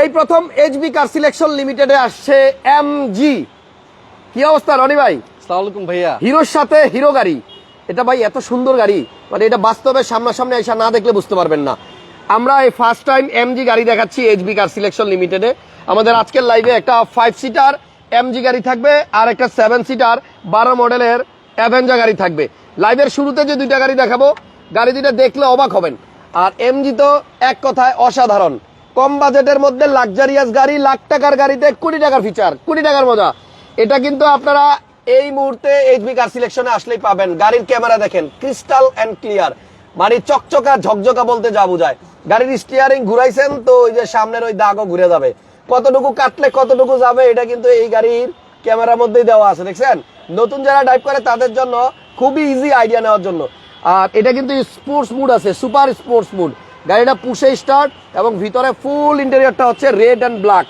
এই প্রথম HB car selection লিমিটেডে আসছে এমজি কি অবস্থা রনি ভাই? আসসালামু ভাইয়া। হিরোর সাথে হিরো গাড়ি। এটা ভাই এত সুন্দর গাড়ি মানে এটা বাস্তবে সামনাসামনি এসে না দেখলে বুঝতে পারবেন না। আমরা এই ফার্স্ট টাইম এমজি গাড়ি দেখাচ্ছি এইচবি কার সিলেকশন লিমিটেডে আমাদের আজকের লাইভে একটা ফাইভ সিটার এমজি গাড়ি থাকবে আর একটা সেভেন সিটার বারো মডেলের অ্যাভেঞ্জা গাড়ি থাকবে। লাইভের শুরুতে যে দুইটা গাড়ি দেখাবো গাড়ি দুইটা দেখলে অবাক হবেন। আর এমজি তো এক কথায় অসাধারণ। কম বাজেটের মধ্যে লাক্সারিয়াস গাড়ি, লাখ টাকার গাড়িতে কুড়ি টাকার ফিচার কুড়ি টাকার মজা। এটা কিন্তু আপনারা এই মুহূর্তে এইচবি কার সিলেকশনে আসলেই পাবেন। গাড়ির ক্যামেরা দেখেন ক্রিস্টাল অ্যান্ড ক্লিয়ার মানে চকচকা, ঝকঝকা বলতে যা বোঝায়। গাড়ির স্টিয়ারিং ঘুরাইছেন তো ওই যে সামনের ওই দাগও ঘুরে যাবে। কতটুকু কাটলে কতটুকু যাবে, এটা কিন্তু এই গাড়ির ক্যামেরার মধ্যেই দেওয়া আছে, দেখছেন? নতুন যারা ড্রাইভ করে তাদের জন্য খুবই ইজি আইডিয়া নেওয়ার জন্য। আর এটা কিন্তু স্পোর্টস মুড আছে সুপার স্পোর্টস মুড গাড়িটা পুষে স্টার্ট এবং ভিতরে ফুল ইন্টেরিয়রটা হচ্ছে রেড অ্যান্ড ব্ল্যাক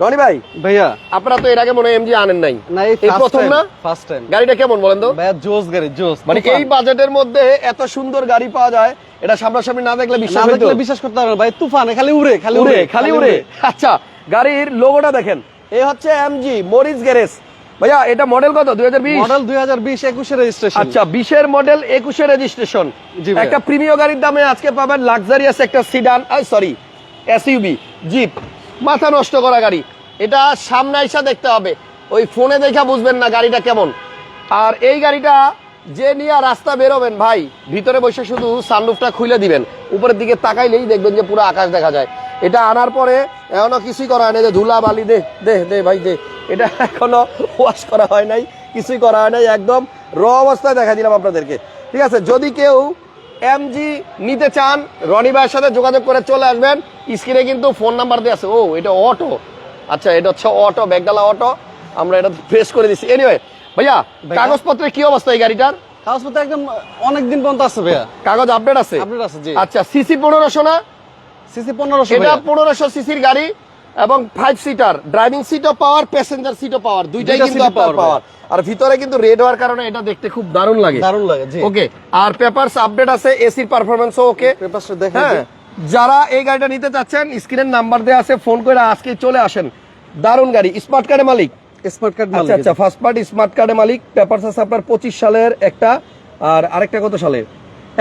রনি ভাই ভাইয়া। আপনারা তো এর আগে মনে এমজি আনেন নাই। এই এই প্রথম না? ফার্স্ট টাইম গাড়িটা কেমন বলেন তো? ভাইয়া জোস গাড়ি জোস। মানে এই বাজেটের মধ্যে এত সুন্দর গাড়ি পাওয়া যায় এটা সামনাসামনি না দেখলে বিশ্বাস হইতো? দেখলে বিশ্বাস করতে পারবেন ভাই তুফানে খালি উড়ে খালি উড়ে খালি উড়ে। আচ্ছা গাড়ির লোগোটা দেখেন। এ হচ্ছে এমজি মরিস গ্যারেজ ভাইয়া এটা মডেল কত? দুই হাজার বিশ? মডেল 2020 21 এর রেজিস্ট্রেশন আচ্ছা বিশের মডেল একুশে রেজিস্ট্রেশন একটা প্রিমিয় গাড়ির দামে আজকে পাবেন লাক্সারিয়াস একটা সিডান সরি এসইউবি জিপ মাথা নষ্ট করা গাড়ি। এটা সামনে আইসা দেখতে হবে। ওই ফোনে দেখা বুঝবেন না গাড়িটা কেমন। আর এই গাড়িটা যে নিয়ে রাস্তা বেরোবেন ভাই ভিতরে বসে শুধু সানরুফটা খুলে দিবেন। উপরের দিকে তাকাইলেই দেখবেন যে পুরো আকাশ দেখা যায়। এটা আনার পরে এখনও কিছুই করা হয় না যে ধুলা বালি দে দে দে ভাই দে। এটা এখনও ওয়াশ করা হয় নাই কিছুই করা হয় নাই একদম র অবস্থায় দেখা দিলাম আপনাদেরকে। ঠিক আছে যদি কেউ এমজি নিতে চান রনি ভাইয়ের সাথে যোগাযোগ করে চলে আসবেন স্ক্রিনে কিন্তু ফোন নাম্বার দিয়ে আছে। ও এটা অটো আচ্ছা এটা হচ্ছে অটো ব্যাগডালা অটো আমরা এটা প্রেস করে দিচ্ছি এনিওয়ে ভাইয়া। কাগজপত্রের কি অবস্থা এই গাড়িটার? কাগজপত্র একদম অনেক দিন পর্যন্ত আছে ভাইয়া। কাগজ আপডেট আছে? আপডেট আছে আচ্ছা সিসি পনেরোশো না? সিসি 1500 এটা ভাইয়া। পনেরোশো সিসির গাড়ি এবং ফাইভ সিটার ড্রাইভিং সিটও পাওয়ার প্যাসেঞ্জার সিটও পাওয়ার দুইটাই কিন্তু আপনার পাওয়ার আর ভিতরে কিন্তু রেড হওয়ার কারণে এটা দেখতে খুব দারুণ লাগে। দারুণ লাগে জি। ওকে আর পেপারস আপডেট আছে এসির পারফরমেন্সও ওকে দেখেন হ্যাঁ যারা এই গাড়িটা নিতে চাচ্ছেন স্ক্রিনের নাম্বার দেওয়া আছে ফোন করে আজকে চলে আসেন। দারুণ গাড়ি স্মার্ট কার্ডের মালিক। স্মার্ট কার্ড আচ্ছা আচ্ছা ফার্স্ট পার্টি স্মার্ট কার্ডের মালিক পেপারস আছে আপনার পঁচিশ সালের একটা আর আরেকটা কত সালের?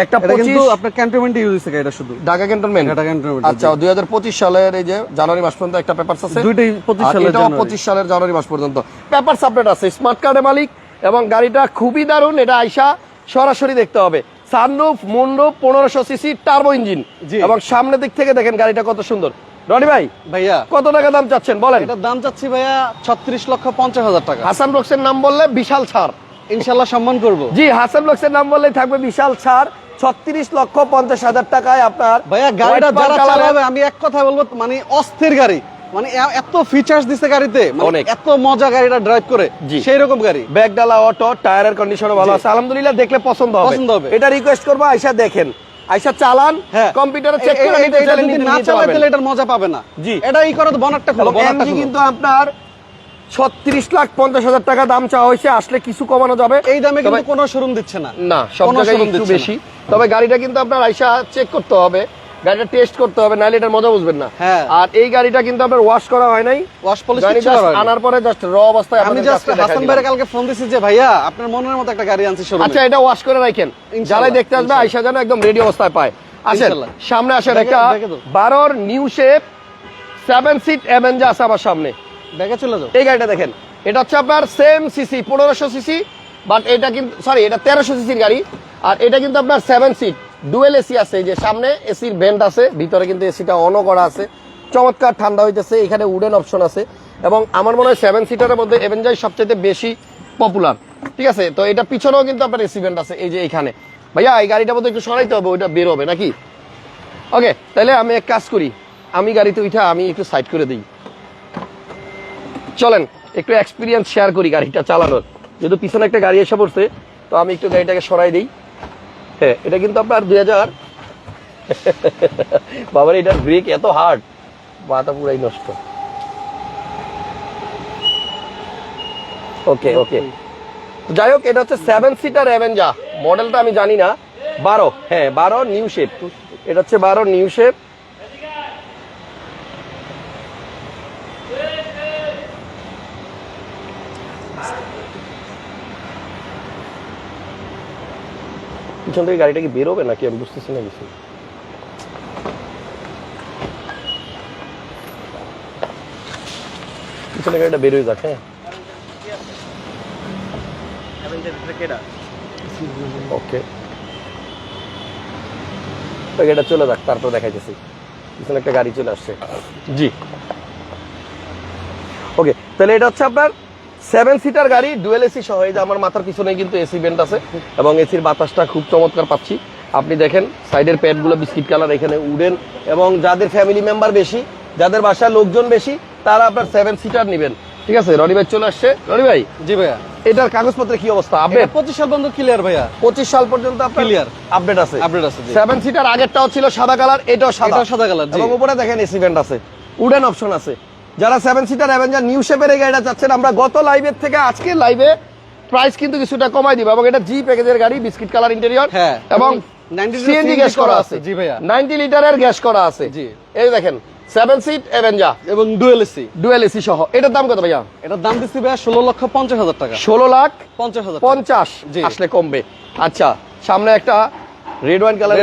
একটা কিন্তু আপনার ক্যান্টনমেন্টে ইউজ হচ্ছে এটা শুধু। ঢাকা ক্যান্টনমেন্ট ঢাকা cantonment, আচ্ছা দুই হাজার পঁচিশ সালের এই যে জানুয়ারি মাস পর্যন্ত একটা পেপারস আছে। দুইটাই 25 সালের জানুয়ারি। পঁচিশ সালের জানুয়ারি মাস পর্যন্ত। পেপারস আপডেট আছে স্মার্ট কার্ডের মালিক এবং গাড়িটা খুবই দারুণ এটা আইসা সরাসরি দেখতে হবে। সানরুফ মুন্ডুপ পনেরোশো সিসি টার্বো ইঞ্জিন এবং সামনের দিক থেকে দেখেন গাড়িটা কত সুন্দর। রনি ভাই ভাইয়া। কত টাকা দাম চাচ্ছেন বলেন। এটার দাম চাচ্ছি ভাইয়া 36 লক্ষ 50 হাজার টাকা। হাসান ব্লকসের নাম বললে বিশাল ছাড়। ইনশাল্লাহ সম্মান করব। জি হাসান ব্লকসের নাম বললেই থাকবে বিশাল ছাড়। ছত্রিশ লক্ষ পঞ্চাশ হাজার টাকায় আপনার ভাইয়া গাড়িটা যারা চালাবে আমি এক কথা বলব মানে অস্থির গাড়ি। মানে এত ফিচার্স দিছে গাড়িতে মানে অনেক। এত মজা গাড়িটা ড্রাইভ করে। সেই রকম গাড়ি। ব্যাগডালা অটো টায়ারের কন্ডিশনও ভালো আছে। আলহামদুলিল্লাহ দেখলে পছন্দ হবে। পছন্দ হবে। এটা রিকোয়েস্ট করব আইসা দেখেন। আইসা চালান হ্যাঁ। কম্পিউটারে চেক এ- এ- করে না চালায় তাহলে এটার মজা পাবে না। জি। এটা ই করো বনারটা খোলো বনারটা কিন্তু আপনার ছত্রিশ লাখ পঞ্চাশ হাজার টাকা দাম চাওয়া হয়েছে আসলে কিছু কমানো যাবে। এই দামে কিন্তু কোনো শোরুম দিচ্ছে না। না সব জায়গায় একটু বেশি। তবে গাড়িটা কিন্তু আপনার আইসা চেক করতে হবে গাড়িটা টেস্ট করতে হবে নাহলে এটার মজা বুঝবেন না। হ্যাঁ। আর এই গাড়িটা কিন্তু আপনার ওয়াশ করা হয় নাই। Wash polish. আনার পরে জাস্ট র অবস্থায় আমি জাস্ট হাসান। ভাইয়ের কালকে ফোন দিছি যে ভাইয়া আপনার মনের মতো একটা গাড়ি আনছি শোরুমে। আচ্ছা এটা ওয়াশ করে রাখেন। যারাই দেখতে আসবে। আইসা যেন একদম রেডি অবস্থায় পায়। আসেন সামনে আসেন একটা। বারোর new shape seven seat Avanza আছে আমার সামনে। দেখে চলে যাও। এই গাড়িটা দেখেন। এটা হচ্ছে আপনার সেম সিসি পনেরোশো সিসি বাট এটা কিন্তু সরি এটা তেরোশো সিসির গাড়ি, আর এটা কিন্তু আপনার সেভেন সিট ডুয়েল এসি আছে যে সামনে এসির ভেন্ট আছে, ভিতরে কিন্তু এসিটা অনও করা আছে। চমৎকার ঠান্ডা হইতেছে, এখানে উডেন অপশন আছে, এবং আমার মনে হয় সেভেন সিটারের মধ্যে এভেঞ্জাই সবচেয়ে বেশি পপুলার ঠিক আছে? তো এটা পিছনেও কিন্তু আপনার এসি ভেন্ট আছে, এই যে এখানে। ভাইয়া, এই গাড়িটা মধ্যে একটু সরাইতে হবে, ওইটা বের হবে নাকি? ওকে তাহলে আমি এক কাজ করি। আমি গাড়িতে উঠা, আমি একটু সাইড করে দিই। চলেন, একটু এক্সপিরিয়েন্স শেয়ার করি গাড়িটা চালানোর। যেহেতু পিছনে একটা গাড়ি এসে পড়ছে, তো আমি একটু গাড়িটাকে সরাই দিই। হ্যাঁ এটা কিন্তু আপনার দুই হাজার। বাবার এটার ব্রেক এত হার্ড মাথা পুরাই নষ্ট। ওকে ওকে যাই হোক, এটা হচ্ছে সেভেন সিটার অ্যাভেঞ্জা মডেলটা আমি জানি না। বারো হ্যাঁ বারো নিউ শেপ এটা হচ্ছে বারো নিউ শেপ পিছন থেকে গাড়িটা কি বেরোবে নাকি আমি বুঝতেছি না কিছু পিছনে গাড়িটা বেরোয় যাক হ্যাঁ ওকে ওই গাড়িটা চলে যাক তারপর দেখাইতেছি পিছনে একটা গাড়ি চলে আসছে জি ওকে তাহলে এটা হচ্ছে আপনার সেভেন সিটার গাড়ি ডুয়েল এসি সহ এই যে আমার মাথার পিছনে কিন্তু এসি ভেন্ট আছে এবং এসির বাতাসটা খুব চমৎকার পাচ্ছি। আপনি দেখেন সাইডের প্যাডগুলো বিস্কিট কালার এখানে উডেন এবং যাদের ফ্যামিলি মেম্বার বেশি যাদের বাসায় লোকজন বেশি তারা আপনার সেভেন সিটার নেবেন। ঠিক আছে রনি ভাই চলে আসছে। রনি ভাই জি ভাইয়া। এটার কাগজপত্রে কি অবস্থা? আপডেট পঁচিশ সাল পর্যন্ত ক্লিয়ার ভাইয়া। পঁচিশ সাল পর্যন্ত আপনার Clear। আপডেট আছে। আপডেট আছে সেভেন সিটার আগেরটাও ছিল সাদা কালার এটাও সাদা। এটাও সাদা কালার জি। এবং উপরে দেখেন এসি ভেন্ট আছে। উডেন অপশন আছে। যারা সেভেন সিটার অ্যাভেঞ্জার নিউ শেপের এই গাড়িটা চাচ্ছেন আমরা গত লাইভের থেকে আজকে লাইভে প্রাইস কিন্তু কিছুটা কমাই দিব এবং এটা জি প্যাকেজের গাড়ি বিস্কিট কালার ইন্টেরিয়র এবং এবং 90 সিএনজি গ্যাস করা আছে। জি ভাইয়া। 90 লিটারের গ্যাস করা আছে। জি। এই দেখেন সেভেন সিট অ্যাভেঞ্জার এবং ডুয়েল এসি ডুয়েল এসি সহ। এটার দাম কত ভাইয়া? এটার দাম দিচ্ছি ভাইয়া ষোলো লক্ষ পঞ্চাশ হাজার টাকা। ষোলো লাখ পঞ্চাশ হাজার পঞ্চাশ। আসলে কমবে। আচ্ছা সামনে একটা রেড ওয়াইন কালার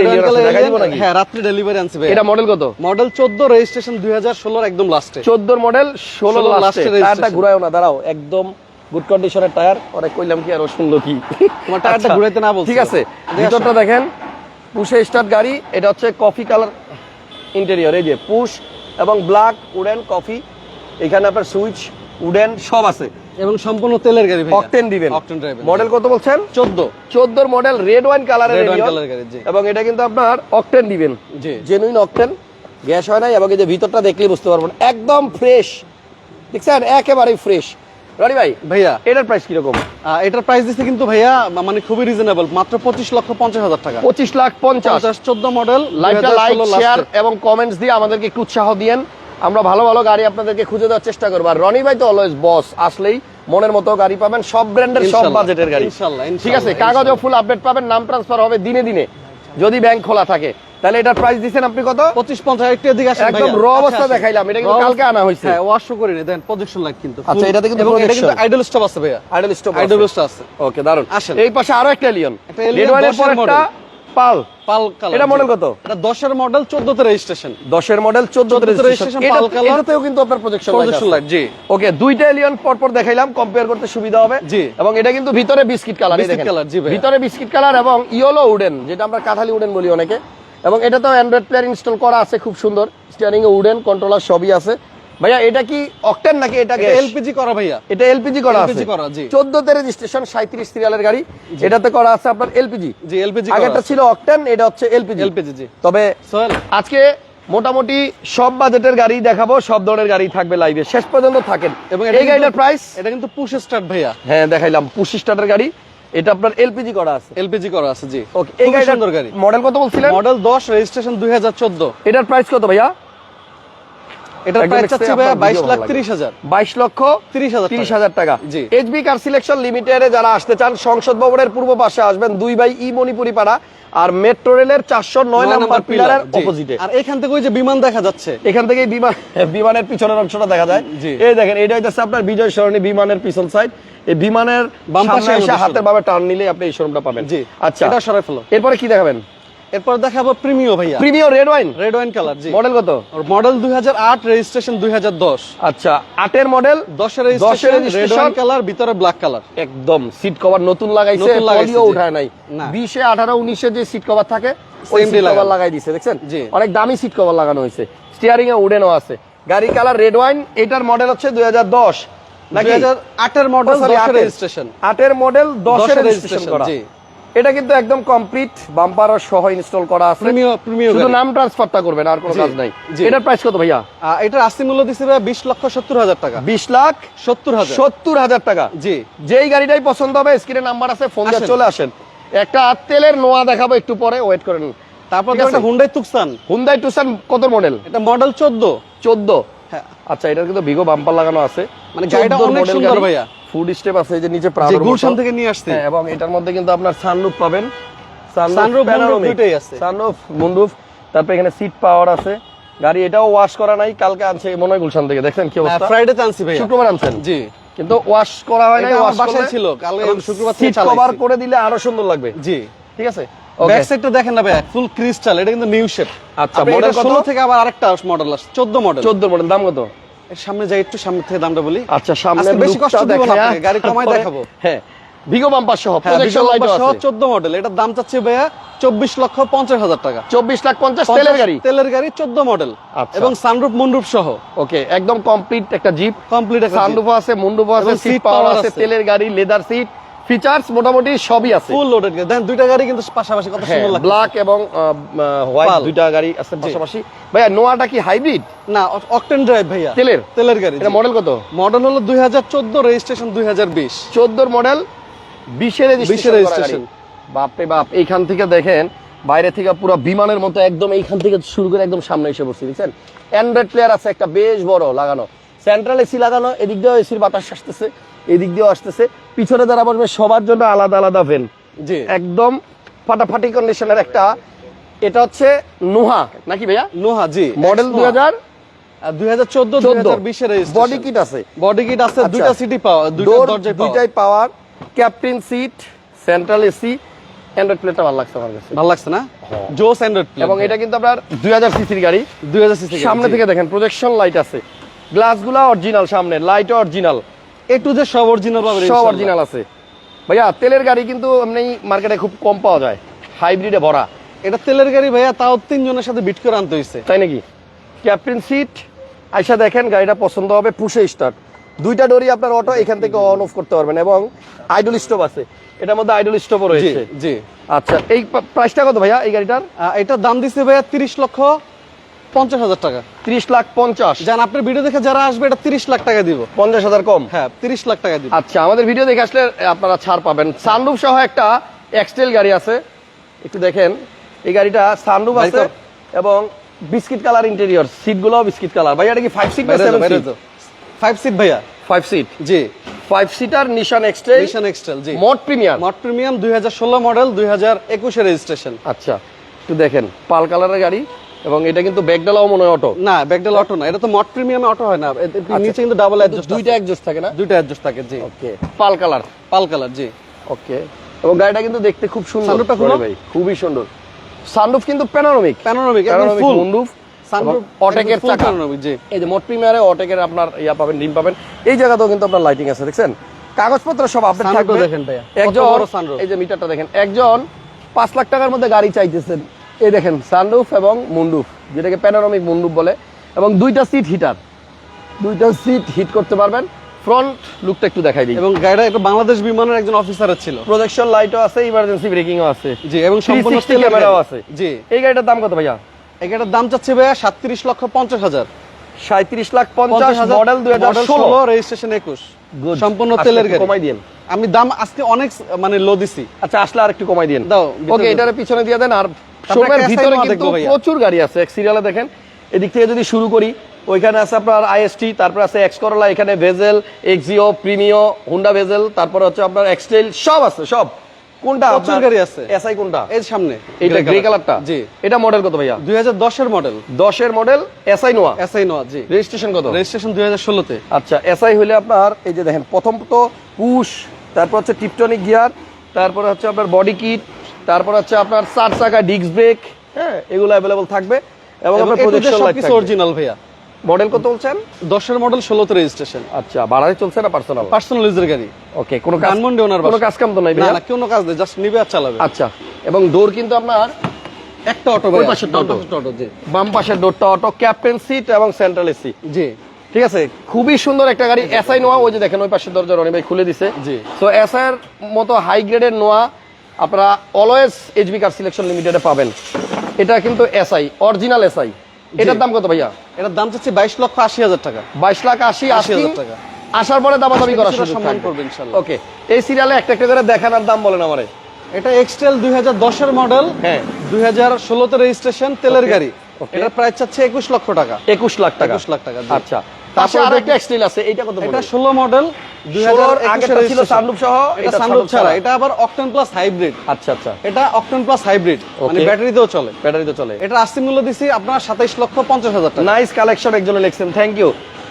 দেখাই দিব নাকি? হ্যাঁ রাত্রি ডেলিভারি আনছি ভাইয়া এটা মডেল কত? মডেল চোদ্দ রেজিস্ট্রেশন দুই হাজার ষোলোর একদম লাস্টে চোদ্দোর মডেল ষোলো 16 লাস্টে টায়ারটা ঘুরায়ও না দাঁড়াও একদম গুড কন্ডিশনের টায়ার অনেক কইলাম কি আর ও শুনলো কি? তোমার টায়ারটা আচ্ছা, ঘুরাইতে না বলছিল। ঠিক আছে ভিতরটা দেখেন পুশে স্টার্ট গাড়ি এটা হচ্ছে কফি কালার ইন্টেরিয়র এই যে পুশ এবং ব্ল্যাক উডেন কফি এখানে আপনার সুইচ উডেন সব আছে। এবং সম্পূর্ণ তেলের গাড়ি ভাইয়া। অকটেন দিবেন। অকটেন ড্রাইভ মডেল কত বলছেন? চোদ্দ। চোদ্দোর মডেল রেড ওয়াইন কালারের রেড ওয়াইন কালার গাড়ি জি। এবং এটা কিন্তু আপনার অকটেন দিবেন। জি। জেনুইন অকটেন গ্যাস হয় নাই এবং এই যে ভিতরটা দেখলেই বুঝতে পারবেন একদম ফ্রেশ দেখছেন? একেবারেই ফ্রেশ রনি ভাই? ভাইয়া। এটার প্রাইস কীরকম? এটার প্রাইস দিচ্ছে কিন্তু ভাইয়া মানে খুবই রিজনেবল মাত্র পঁচিশ লক্ষ পঞ্চাশ হাজার টাকা। পঁচিশ লাখ পঞ্চাশ। চোদ্দ মডেল লাইক শেয়ার এবং কমেন্টস দিয়ে আমাদেরকে একটু উৎসাহ দিয়েন। আমরা ভালো ভালো গাড়ি আপনাদেরকে খুঁজে দেওয়ার চেষ্টা করব। আর রনি ভাই তো অলওয়েজ বস আসলেই মনের মতো গাড়ি পাবেন। সব ব্র্যান্ডের সব বাজেটের গাড়ি। ঠিক আছে ইনশাল্লাহ, কাগজও ফুল আপডেট পাবেন নাম ট্রান্সফার হবে দিনে দিনে। যদি ব্যাংক খোলা থাকে। তাহলে এটার প্রাইস দিচ্ছেন আপনি কত? পঁচিশ পঞ্চাশ একটু এদিকে আসেন একদম র আচ্ছা, অবস্থা দেখাইলাম এটা কিন্তু কালকে আনা হয়েছে। হ্যাঁ ওয়াশ করে নি দেন প্রজেকশন লাইট কিন্তু। আচ্ছা, এটাতে কিন্তু এটা কিন্তু আইডল স্টপ আছে ভাইয়া। আইডল স্টপ আইডল স্টপ আছে। ওকে দারুণ আসেন। এই পাশে আরও এলিয়ন রেড একটা পাল। পাল কালার এটা model কত? এটা 10 এর মডেল 14 তে রেজিস্ট্রেশন দশের মডেল 14 তে registration, পাল colour। এটাতেও কিন্তু আপনার প্রজেকশন প্রজেকশন লাইট জি। ওকে দুইটা এলিয়ন পর পর দেখাইলাম কম্পেয়ার করতে সুবিধা হবে। জি। এবং এটা কিন্তু ভিতরে বিস্কিট কালার colour, জি। ভিতরে বিস্কিট কালার এবং ইয়েলো উডেন যেটা আমরা কাঁঠালি উডেন বলি অনেকে। এবং এটা তো অ্যান্ড্রয়েড প্লেয়ার ইনস্টল করা আছে খুব সুন্দর। স্টিয়ারিং এ উডেন কন্ট্রোলার সবই আছে। ভাইয়া এটা কি অকটেন নাকি এটা এলপিজি করা ভাইয়া। এটা এলপিজি করা আছে। LPG করা, জি। 14 তে রেজিস্ট্রেশন 37 সিরিয়ালের গাড়ি। এটাতে করা আছে আপনার এলপিজি। জি এলপিজি আগেরটা ছিল অকটেন এটা হচ্ছে এলপিজি। এলপিজি জি। তবে সোহেল। আজকে মোটামুটি সব বাজেটের গাড়ি দেখাবো সব ধরনের গাড়ি থাকবে লাইভে শেষ পর্যন্ত থাকেন। এবং এই গাড়িটার প্রাইস এটা কিন্তু পুশ স্টার্ট ভাইয়া। হ্যাঁ দেখাইলাম। পুশি স্টার্টের গাড়ি। এটা আপনার এলপিজি করা আছে। এলপিজি করা আছে জি। ওকে এই সুন্দর গাড়ি। মডেল কত বলছিলেন? মডেল 10 রেজিস্ট্রেশন 2014 এটার প্রাইস কত ভাইয়া? এটার প্রাইস চাচ্ছি আপনার ভাইয়া 22 লাখ 30 হাজার। 22 লক্ষ 30,000 তিরিশ হাজার টাকা। এইচবি কার সিলেকশন লিমিটেডে যারা আসতে চান সংসদ ভবনের পূর্ব পাশে আসবেন দুই বাই ই মণিপুরি পাড়া আর মেট্রো রেলের চারশো নয় নাম্বার পিলারের অপোজিটে আর এখান থেকে ওই যে বিমান দেখা যাচ্ছে। এখান থেকে বিমান বিমানের পিছনের অংশটা দেখা যায়। এই দেখেন এটা হইতেছে আপনার বিজয় সরণি বিমানের পিছন সাইড এই বিমানের বাম পাশে হাতের বামে টার্ন নিলে আপনি এই শোরুমটা পাবেন। জি। আচ্ছা। এটা সরাই ফেলো। এরপরে কি দেখাবেন? এরপর দেখাবো প্রিমিও ভাইয়া। Premier red wine? Red wine colour জি। মডেল কত? মডেল 2008 রেজিস্ট্রেশন 2010 আচ্ছা আটের মডেল? 10 এর রেজিস্ট্রেশন রেড ওয়াইন কালার ভিতরে ব্ল্যাক কালার। একদম সিট কভার নতুন লাগাইছে পলিও। উঠায় নাই। না। বিশে আঠারো উনিশে যে সিট কভার থাকে ওই সিট কভার লাগাই দেখছেন? জি। অনেক দামি সিট কভার লাগানো হয়েছে। স্টিয়ারিং এ উডেনও আছে। গাড়ি কালার রেড ওয়াইন এটার মডেল হচ্ছে দুই হাজার দশ। নাকি? 2008 এর মডেল 10 এর রেজিস্ট্রেশন। আটের মডেল দশের 10 এর রেজিস্ট্রেশন করা। জি। এটা কিন্তু একদম কমপ্লিট বাম্পার সহ ইনস্টল করা আছে। শুধু নাম ট্রান্সফারটা করবেন আর কোনো কাজ নাই। এটার প্রাইস কত ভাইয়া? এটার আস্তি মূল্য দিছে ভাই 20 লক্ষ 70 হাজার টাকা। বিশ লাখ 70 হাজার। সত্তর হাজার টাকা। জি। যেই গাড়িটাই পছন্দ হবে স্ক্রিনে নাম্বার আছে ফোন দিয়ে চলে আসেন। একটা তেলের নোয়া দেখাবো একটু পরে ওয়েট করেন তারপর আছে। একটা হুন্ডাই তুকসান হুন্দাই টুসান কত মডেল এটা মডেল 14 চোদ্দ? হ্যাঁ। আচ্ছা এটার কিন্তু ভিগো বাম্পার লাগানো আছে। মানে গাড়িটা অনেক সুন্দর ভাইয়া। ফুড স্টেপ আছে যে নিচে যে গুলশান থেকে নিয়ে আসছে। হ্যাঁ এবং এটার মধ্যে কিন্তু আপনার সানরুফ পাবেন। Sunroof, moonroof দুইটাই আছে। সানরুফ মুন্ডুফ তারপর এখানে সিট পাওয়ার আছে। গাড়ি এটাও ওয়াশ করা নাই কালকে আনছে মনে হয় গুলশান থেকে। দেখছেন কি অবস্থা? ফ্রাইডে চান্সি ভাইয়া। শুক্রবার আনছেন? জি। কিন্তু ওয়াশ করা হয় নাই ওয়াশ বাসায় ছিল, কালকে শুক্রবার থেকে সিট কভার। করে দিলে আরও সুন্দর লাগবে। জি। ঠিক আছে. ব্যাক সাইডটা দেখেন না ভাই ফুল ক্রিস্টাল এটা কিন্তু নিউ শেপ আচ্ছা, model কত? থেকে আবার আরেকটা মডেল আসছে 14 মডেল চোদ্দ মডেল দাম কত? সামনে যাই একটু সামনে থেকে দামটা বলি। আচ্ছা সামনে বেশি কষ্ট দেব না আপনাকে, গাড়ি কমায় দেখাবো। হ্যাঁ ভিগো বাম্পার সহ প্রজেকশন লাইট সহ আছে। 14 মডেল এটার দাম চাচ্ছে ভাইয়া 24 লক্ষ 50 হাজার টাকা। চব্বিশ লাখ পঞ্চাশ তেলের গাড়ি। তেলের গাড়ি 14 মডেল আচ্ছা। এবং সানরুফ মুনরুফ সহ। ওকে একদম কমপ্লিট একটা জিপ কমপ্লিট একটা সানরুফ আছে মুনরুফ আছে সিট পাওয়ার আছে। তেলের গাড়ি লেদার সিট ফিচার্স মোটামুটি সবই আছে। ফুল লোডেড দেন দুইটা গাড়ি কিন্তু পাশাপাশি কত হ্যাঁ সুন্দর লাগে ব্ল্যাক এবং হোয়াইট দুইটা গাড়ি আছে পাশাপাশি। ভাইয়া নোয়াটা কি হাইব্রিড না অকটেন ড্রাইভ ভাইয়া। তেলের? তেলের গাড়ি এটা মডেল কত? মডেল হলো 2014 রেজিস্ট্রেশন 2020 চোদ্দোর মডেল বিশের 20 রেজিস্ট্রেশন registration। বাপরে বাপ এইখান থেকে দেখেন বাইরে থেকে পুরো বিমানের মতো একদম এইখান থেকে শুরু করে একদম সামনে এসে বসছি দেখছেন অ্যান্ড্রয়েড প্লেয়ার আছে একটা বেশ বড় লাগানো। সেন্ট্রাল এসি লাগানো এদিক দিয়েও এসির বাতাস আসতেছে। এদিক দিয়েও আসতেছে। পিছনে যারা বসবে সবার জন্য আলাদা আলাদা ভেন জি। একদম ফাটাফাটি কন্ডিশনের একটা। এটা হচ্ছে নোহা। নাকি ভাইয়া? নোহা জি। মডেল দুই হাজার 2014 চোদ্দ 2020 এর বডি কিট আছে। বডি কিট আছে আচ্ছা। দুইটা সিটি পাওয়ার দুইটাই captain seat central AC android প্লেটটা ভালো লাগছে আমার কাছে। ভালো লাগছে না? জোস অ্যান্ড্রয়েড এবং এটা কিন্তু আপনার দুই হাজার সিসির গাড়ি। 2000 সিসি সামনে থেকে দেখেন প্রজেকশন লাইট আছে। গ্লাসগুলো অরিজিনাল সামনে লাইট অরিজিনাল এ টু যে সব অরিজিনাল পাবে সব অরিজিনাল আছে। ভাইয়া তেলের গাড়ি কিন্তু এমনি মার্কেটে খুব কম পাওয়া যায়। হাইব্রিডে ভরা। এটা তেলের গাড়ি ভাইয়া তাও তিনজনের সাথে বিট করে আনতে হইছে। তাই নাকি? ক্যাপ্টেন সিট আইসা দেখেন গাড়িটা পছন্দ হবে পুষে স্টার্ট দুইটা ডোরি আপনার অটো এখান থেকে অন অফ করতে পারবেন এবং আইডল স্টোভ আছে। এটার মধ্যে আইডল স্টোভও জি রয়েছে। জি। আচ্ছা এই প্রাইসটা কত ভাইয়া এই গাড়িটার? এটার দাম দিছে ভাইয়া 30 লক্ষ 50 হাজার টাকা। ত্রিশ লাখ পঞ্চাশ। জান আপনার ভিডিও দেখে যারা আসবে এটা 30 লাখ টাকা দিব। পঞ্চাশ হাজার কম? হ্যাঁ 30 লাখ টাকা দিব। আচ্ছা আমাদের ভিডিও দেখে আসলে আপনারা ছাড় পাবেন। সানরুফ সহ একটা এক্সটেল গাড়ি আছে। একটু দেখেন এই গাড়িটা সানরুফ আছে এবং বিস্কিট কালার ইন্টেরিয়র সিটগুলো বিস্কিট কালার। ভাই এটা কি ফাইভ সিট। ফাইভ সিট ভাইয়া। ফাইভ সিট জি। Five seater Nissan X Trail mission X Trail জি। মোট প্রিমিয়াম মড প্রিমিয়াম 2016 মডেল 2021 এর রেজিস্ট্রেশন আচ্ছা একটু দেখেন পাল কালারের গাড়ি। এবং এটা কিন্তু ব্যাগডালাও মনে হয় অটো না ব্যাকডেল অটো না। এটা তো মড প্রিমিয়ামে অটো হয় না। এ- নিচে কিন্তু ডাবল অ্যাডজাস্ট দুইটা একজস্ট থাকে না? দুইটা অ্যাডজাস্ট থাকে জি। ওকে পাল কালার পাল কালার জি। ওকে এবং গাড়িটা কিন্তু দেখতে খুব সুন্দর। সানরুফটা খুলো। ভাই খুবই সুন্দর। সানরুফ কিন্তু প্যানোরামিক প্যানোরামিক একদম ফুল সানরুফ অটেকের চাকা। প্যানোরামিক জি। এই যে মোট প্রিমিয়ারে অটেকের আপনার ইয়া পাবেন ডিম পাবেন। এই জায়গাতেও কিন্তু আপনার লাইটিং আছে দেখছেন? কাগজপত্র সব আপডেট থাকবে। দেখেন কত একজন। এই যে মিটারটা দেখেন একজন পাঁচ লাখ টাকার মধ্যে গাড়ি চাইতেছেন। এই দেখেন সানরুফ এবং মুন্ডুফ যেটাকে প্যানোরামিক মুন্ডুফ বলে এবং দুইটা সিট হিটার দুইটা সিট হিট করতে পারবেন। ফ্রন্ট লুকটা একটু দেখাই দিই। এবং গাড়িটা একটা বাংলাদেশ বিমানের একজন অফিসারের ছিল। প্রজেকশন লাইটও আছে ইমার্জেন্সি ব্রেকিংও আছে। জি এবং সম্পূর্ণ 360 তেলের ক্যামেরাও আছে। জি। এই গাড়িটার দাম কত ভাইয়া? এই গাড়িটার দাম চাচ্ছে ভাইয়া সাতত্রিশ লক্ষ পঞ্চাশ হাজার। সাঁত্রিশ লাখ পঞ্চাশ মডেল দুই হাজার ষোলো। রেজিস্ট্রেশন একুশ। সম্পূর্ণ তেলের গাড়ি। কমাই দিন আমি দাম আজকে অনেক মানে লো দিছি। আচ্ছা আসলে আর একটু কমাই দিন দাও, ওকে। এটার পিছনে দিয়ে দেন আর শোরুমের ভিতরে কিন্তু প্রচুর গাড়ি আছে এক সিরিয়ালে দেখেন এদিক থেকে যদি শুরু করি ওইখানে আছে আপনার আইএসটি তারপর আছে এক্স করোলা এখানে Vezel Axio Premio Honda Vezel তারপর হচ্ছে আপনার এক্সটেল সব আছে সব। কোনটা প্রচুর গাড়ি আছে। এসআই কোনটা? এই সামনে গ্রে কালারটা জি। এটা মডেল কত ভাইয়া? দুই হাজার দশের মডেল দশের model SI Noah SI Noah জি। রেজিস্ট্রেশন কত? রেজিস্ট্রেশন দুই হাজার ষোলোতে। আচ্ছা এসআই হলে আপনার এই যে দেখেন প্রথম তো পুশ তারপর হচ্ছে টিপটনিক গিয়ার তারপর হচ্ছে আপনার বডি কিট তারপর হচ্ছে আপনার চার চাকা ডিস্ক ব্রেক হ্যাঁ এগুলো অ্যাভেলেবল থাকবে এবং আপনার প্রজেকশন লাইট সবকিছু অরিজিনাল ভাইয়া। মডেল কত বলছেন? দশের মডেল ষোলোতে রেজিস্ট্রেশন আচ্ছা ভাড়ায় চলছে না পার্সোনাল পার্সোনাল ইউজের গাড়ি। ওকে কোনো কাজ ধানমন্ডি ওনার কোনো কাজ কাম তো নাই না কোনো কাজ নেই জাস্ট নিবে আর চালাবে। আচ্ছা এবং ডোর কিন্তু আপনার একটা অটো ওই পাশেরটা auto। অটো জি। বাম পাশের ডোরটা অটো ক্যাপ্টেন সিট এবং সেন্ট্রাল এসি জি। ঠিক আছে? খুবই সুন্দর একটা গাড়ি এসআই নোয়া ওই যে দেখেন ওই পাশের দরজা রনি ভাই খুলে দিছে। জি। তো এসআই এর মতো হাই গ্রেডের নোয়া আপনারা অলওয়েজ এইচবি কার সিলেকশন লিমিটেডে পাবেন। এটা কিন্তু এসআই অরিজিনাল এসআই এটার দাম কত ভাইয়া? এটার দাম চাচ্ছি বাইশ লক্ষ আশি হাজার টাকা। বাইশ লাখ আশি আশি হাজার টাকা। আসার পরে দামাদামি করার কিছুটা সুযোগ সম্মান করবে ইনশাল্লাহ। ওকে এই সিরিয়ালে একটা একটা করে দেখানোর দাম বলেন আমারে। এটা এক্সটেল দুই হাজার দশের মডেল হ্যাঁ। দুই হাজার ষোলোতে রেজিস্ট্রেশন তেলের গাড়ি. এটার প্রাইস চাচ্ছে একুশ লক্ষ টাকা। একুশ লাখ টাকা। 21 লাখ টাকা, আচ্ছা। তারপর তারপর আর এক্সটেল আছে এইটা কত এটা এটা ষোলো মডেল দুই হাজার ষোলোর আগেরটা ছিল sunroof সহ, এটা এটা সানরুফ ছাড়া। এটা আবার অকটেন প্লাস হাইব্রিড আচ্ছা আচ্ছা। এটা অকটেন প্লাস হাইব্রিড মানে ব্যাটারিতেও চলে। ব্যাটারি তো চলে। এটা আস্তি মূল্য দিছি আপনার সাতাইশ লক্ষ পঞ্চাশ হাজার টাকা। নাইস কালেকশন একজনে লিখছেন থ্যাংক ইউ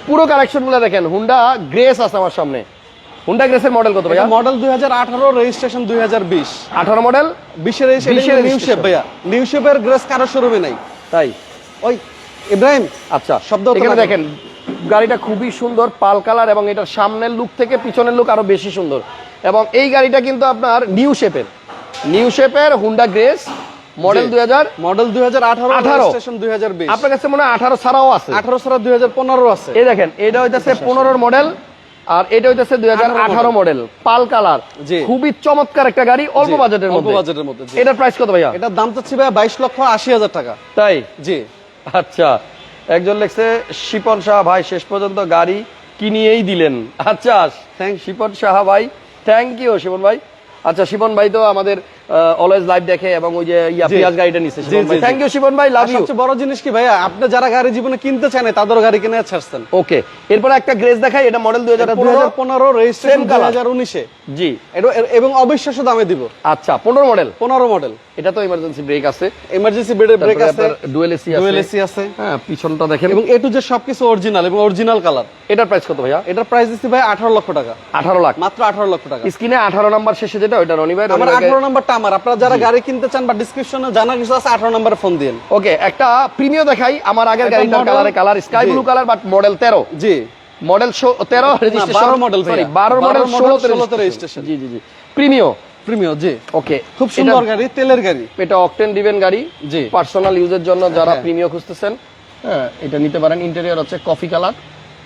পুরো কালেকশনগুলো দেখেন হুন্ডা গ্রেস আছে আমার সামনে। হুন্ডা গ্রেসের মডেল কত ভাইয়া? মডেল দুই হাজার আঠারো রেজিস্ট্রেশন দুই হাজার বিশ। আঠারো মডেল বিশের 20 এর নিউ শেপ ভাইয়া। নিউ শেপের গ্রেস কারও শোরুমে নাই। তাই। ওই ইব্রাহিম আচ্ছা। শব্দ এখানে দেখেন গাড়িটা খুবই সুন্দর পাল কালার এবং এটার সামনের লুক থেকে পিছনের লুক আরও বেশি সুন্দর। এবং এই গাড়িটা কিন্তু আপনার নিউ শেপের নিউ শেপের হুন্ডা গ্রেস মডেল। দুই হাজার মডেল দুই হাজার আঠারো 18 রেজিস্ট্রেশন দুই হাজার বিশ। আপনার কাছে মনে হয় আঠারো ছাড়াও আছে? আঠারো ছাড়া দুই হাজার পনেরো আছে। এই দেখেন এটা হইতেছে পনেরোর মডেল আর এটা হইতেছে দুই হাজার আঠারো মডেল পাল কালার। খুবই চমৎকার একটা গাড়ি অল্প বাজেটের মধ্যে। বাজেটের মধ্যে। এটার প্রাইস কত ভাইয়া? এটার দাম চাচ্ছি ভাই বাইশ লক্ষ আশি হাজার টাকা। তাই? জি। আচ্ছা। একজন লেখছে শিপন সাহা ভাই শেষ পর্যন্ত গাড়ি কিনিয়েই দিলেন। আচ্ছা থ্যাংক শিপন সাহা ভাই থ্যাংক ইউ শিপন ভাই। আচ্ছা শিপন ভাই তো আমাদের অলওয়েজ লাইভ দেখে এবং ওই যে ইয়া পিয়াজ গাড়িটা ভাই। থ্যাংক ইউ শিপন ভাই লাভ ইউ সবচেয়ে বড় জিনিস কি ভাইয়া আপনি যারা গাড়ি জীবনে কিনতে চান তাদেরও গাড়ি কিনে ছাড়ছেন। ওকে এরপরে একটা গ্রেস দেখাই এটা মডেল দুই এটা হাজার দুই হাজার পনেরো রেজিস্ট্রেশন Same দুই colour। হাজার উনিশে। জি। এবং অবিশ্বাস্য দামে দিব। আচ্ছা পনেরো মডেল পনেরো মডেল এটা তো ইমার্জেন্সি ব্রেক আছে। এমার্জেন্সি ব্রেক ব্রেক আছে। ডুয়েল এসি আছে। ডুয়েল এসি আছে। হ্যাঁ পিছনটা দেখেন। এবং এ টু যে সবকিছু অরিজিনাল এবং অরিজিনাল কালার এটার প্রাইস কত ভাইয়া? এটার প্রাইস দিচ্ছি ভাই আঠারো লক্ষ টাকা। আঠারো লাখ। মাত্র আঠারো লক্ষ টাকা। স্ক্রিনে আঠারো নাম্বার শেষে যেটা ওইটা রনি ভাই আমার আঠারো নাম্বারটা আমার আপনারা যারা গাড়ি কিনতে চান বা ডিসক্রিপশনে জানা কিছু আছে আঠারো নাম্বারে ফোন দিন ওকে একটা প্রিমিয় দেখাই আমার আগের গাড়িটার কালারে colour sky. Blue colour but model তেরো। জি। মডেল তেরো রেজিস্ট্রেশন 12 model ভাইয়া। বারো 12 মডেল model, ষোলোতে 16 রেজিস্ট্রেশন জি জি জি। প্রিমিয় প্রিমিয়ার জি। ওকে খুব সুন্দর গাড়ি তেলের গাড়ি। এটা অকটেন ডিভেন গাড়ি জি। পার্সোনাল ইউজের জন্য যারা হ্যাঁ। প্রিমিয় খুঁজতেছেন হ্যাঁ এটা নিতে পারেন। ইন্টেরিয়র হচ্ছে কফি কালার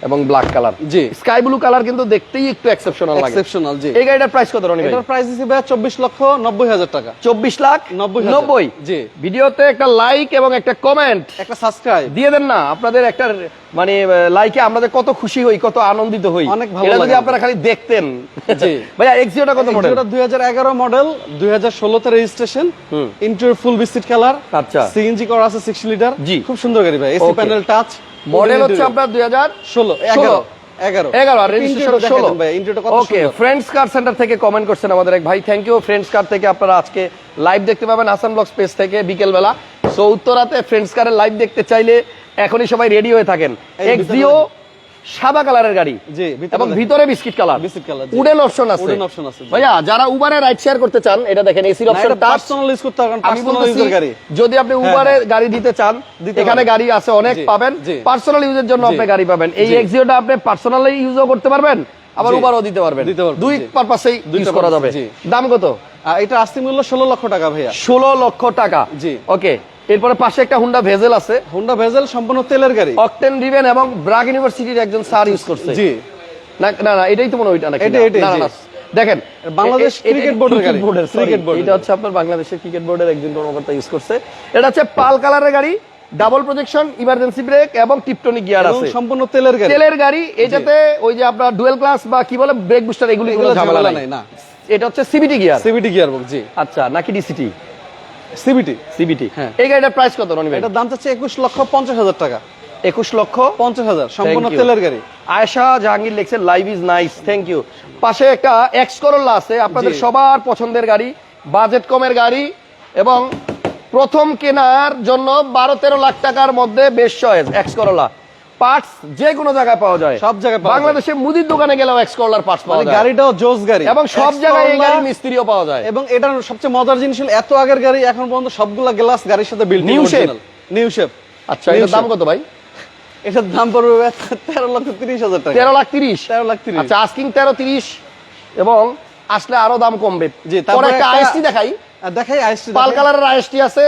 এবং ব্ল্যাক কালার জি। স্কাই ব্লু কালার কিন্তু দেখতেই একটু এক্সেপশনাল লাগে। এক্সেপশনাল জি। এই গাড়িটার প্রাইস কত রনি এটার প্রাইস দিচ্ছি ভাই চব্বিশ লক্ষ নব্বই হাজার টাকা। চব্বিশ লাখ নব্বই হাজার। নব্বই? জি। ভিডিওতে একটা লাইক এবং একটা কমেন্ট একটা সাবস্ক্রাইব দিয়ে দেন না। আপনাদের একটা মানে লাইকে আমরা কত খুশি হই কত আনন্দিত হই। অনেক ভালো এটা যদি আপনারা খালি দেখতেন। জি। ভাইয়া এক্সিওটা কত মডেল এটা দুই হাজার এগারো মডেল দুই হাজার ষোলোতে রেজিস্ট্রেশন হুম। ইন্টার ফুল বিস্কিট কালার আচ্ছা। সিএনজি করা আছে সিক্স লিটার জি। খুব সুন্দর গাড়ি ভাই। এসি প্যানেল টাচ মডেল হচ্ছে আপনার দুই হাজার ষোলো ষোলো। এগারো। এগারো এগারো আর রেজিস্ট্রেশন Interior টা ষোলো। দেখেন ভাই ইন্টারটা কত ওকে ফ্রেন্ডস কার সেন্টার থেকে কমেন্ট করছেন আমাদের এক ভাই। থ্যাংক ইউ ফ্রেন্ডস কার থেকে আপনারা আজকে লাইভ দেখতে পাবেন হাসান ব্লগ স্পেস থেকে বিকেল বেলা সো উত্তরাতে ফ্রেন্ডস কারের লাইভ দেখতে চাইলে এখনই সবাই রেডি হয়ে থাকেন। এক্সিও সাদা কালারের গাড়ি এবং ভিতরে biscuit colour. Biscuit colour, wooden option আছে। ভাইয়া যারা উবারে রাইড শেয়ার করতে চান এটা দেখেন এসির অপশন পার্সোনাল ইউজ করতে পারবেন আমি পার্সোনাল ইউজের গাড়ি। যদি আপনি উবারে গাড়ি দিতে চান এখানে গাড়ি আছে অনেক পাবেন। পার্সোনাল ইউজের জন্য আপনি গাড়ি পাবেন। এই। এক্সিওটা আপনি পার্সোনালি ইউজও করতে পারবেন আবার। উবারও দিতে পারবেন। দুই পারপাসেই ইউজ করা যাবে। দাম কত? এটা আস্তি মূল্য ষোলো লক্ষ টাকা ভাইয়া। ষোলো লক্ষ টাকা। জি। ওকে এরপরে পাশে একটা হুন্ডা ভেজেল আছে। হোন্ডা ভেজেল সম্পূর্ণ তেলের গাড়ি। অকটেন রিভেন এবং ব্রাগ ইউনিভার্সিটির একজন স্যার ইউজ করছে। জি। না না না এটাই তো মনে ওইটা নাকি? না, এটাই, না, না, দেখেন বাংলাদেশ ক্রিকেট বোর্ডের গাড়ি। ক্রিকেট বোর্ডের। এটা হচ্ছে আপনার বাংলাদেশের ক্রিকেট বোর্ডের একজন কর্মকর্তা ইউজ করছে। এটা হচ্ছে পাল কালারের গাড়ি ডাবল প্রজেকশন ইমার্জেন্সি ব্রেক এবং টিপটনিক গিয়ার আছে। সম্পূর্ণ তেলের গাড়ি। তেলের গাড়ি এটাতে ওই যে আপনার ডুয়েল ক্লাস বা কি বলে ব্রেক বুস্টার এগুলি এগুলো ঝামেলা নাই, না। এটা হচ্ছে CVT gear CVT gear box জি। আচ্ছা নাকি ডিসিটি সিবিটি সিবিটি হ্যাঁ। এই গাড়িটার প্রাইস কত রনি ভাই? এটার দাম চাচ্ছে একুশ লক্ষ পঞ্চাশ হাজার টাকা। একুশ লক্ষ পঞ্চাশ হাজার সম্পূর্ণ তেলের গাড়ি। আয়েশা জাহাঙ্গীর লিখছে live is nice thank you পাশে একটা এক্স করোলা আছে আপনাদের সবার পছন্দের গাড়ি বাজেট কমের গাড়ি এবং প্রথম কেনার জন্য বারো তেরো লাখ টাকার মধ্যে বেশ চয়েস এক্স করোলা পার্টস যে কোনো জায়গায় পাওয়া যায়। সব জায়গায় বাংলাদেশে মুদির দোকানে গেলেও এক্স করোলার পার্টস পাওয়া মানে যায়। গাড়িটাও জোস গাড়ি। এবং সব জায়গায় এই গাড়ির মিস্ত্রিও পাওয়া যায়। এবং এটার সবচেয়ে মজার জিনিস হলো এত আগের গাড়ি এখন পর্যন্ত সবগুলা গ্লাস গাড়ির সাথে build New shape? New shape আচ্ছা এটার দাম কত ভাই? এটার দাম পড়বে তেরো লক্ষ তিরিশ হাজার টাকা। তেরো লাখ তিরিশ? তেরো লাখ তিরিশ। আচ্ছা আস্কিং তেরো তিরিশ এবং আসলে আরও দাম কমবে। জি, পরে তারপরে একটা আইএসটি দেখাই। দেখাই আইসটি পাল কালারের আইএসটি আছে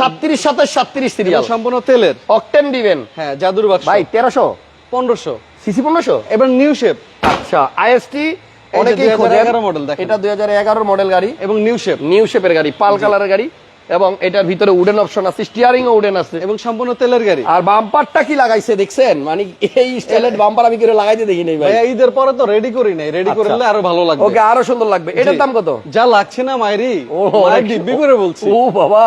সাতত্রিশ সাতাশ সাতত্রিশ সিরিয়াল সম্পূর্ণ তেলের। অকটেন দিবেন হ্যাঁ জাদুর বাক্স। ভাই তেরোশো? পনেরোশো। সিসি পনেরোশো? এবার নিউ শেপ। আচ্ছা আইএসটি অনেকেই 2011 খোঁজেন model দেখেন। এটা দুই হাজার মডেল গাড়ি। এবং নিউ শেপ। নিউ শেপের গাড়ি পাল কালারের গাড়ি। এবং এটার ভিতরে উডেন অপশন আছে স্টিয়ারিং উডেন আছে। এবং সম্পূর্ণ তেলের গাড়ি। আর বাম্পারটা কি লাগাইছে দেখছেন? মানে এই স্টাইলের বাম্পার আমি করে লাগাইতে দেখি নাই ভাই। ঈদের পরে তো রেডি করি নাই। রেডি আচ্ছা। করলে আরও ভালো লাগবে। ওকে আরও সুন্দর লাগবে। এটার দাম কত? যা লাগছে না মাইরি। করে বলছি। ও বাবা।